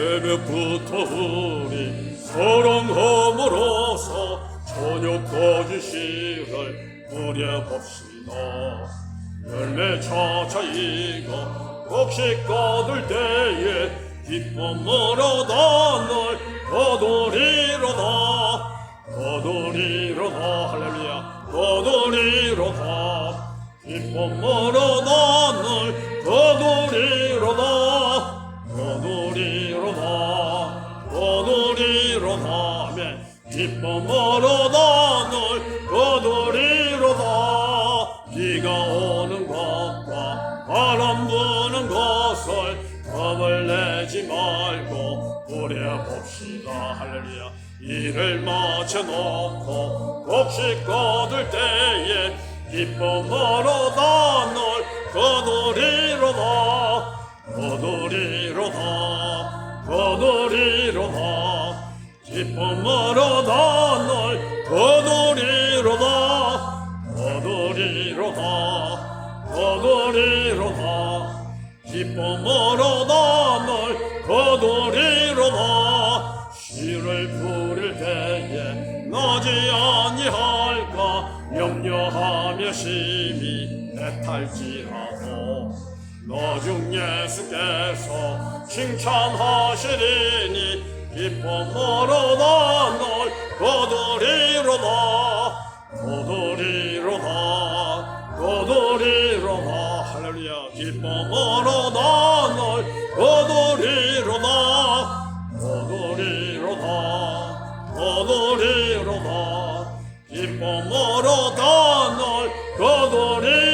새벽부터 우리 사랑함으로써 저녁까지 시를 누려봅시다. 열매 차차 익어 곡식 거둘 때에 기쁨으로 단을 거두리로다. 거두리로다. 할렐루야. 거두리로다. 기쁨으로 단 기쁨으로 단을 거두리로다. 비가 오는 것과 바람 부는 것을 겁을 내지 말고 부려봅시다. 할렐루야. 일을 마쳐놓고 곡식 거둘 때에 기쁨으로 단을 거두리로다. 거두리로다 거두리로다 기쁨으로 단을 거두리로다. 거두리로다. 거두리로다. 기쁨으로 단을 거두리로다. 시를 부릴 때에 나지 아니할까 염려하며 심히 애탈지라도 너중 예수께서 칭찬하시리니 기쁨으로 나 널 거두리로다 거두리로다 거두리로다 할렐루야. 기쁨으로 나 널 거두리로다 거두리로다 거두리로다 기쁨으로 나 널 거두리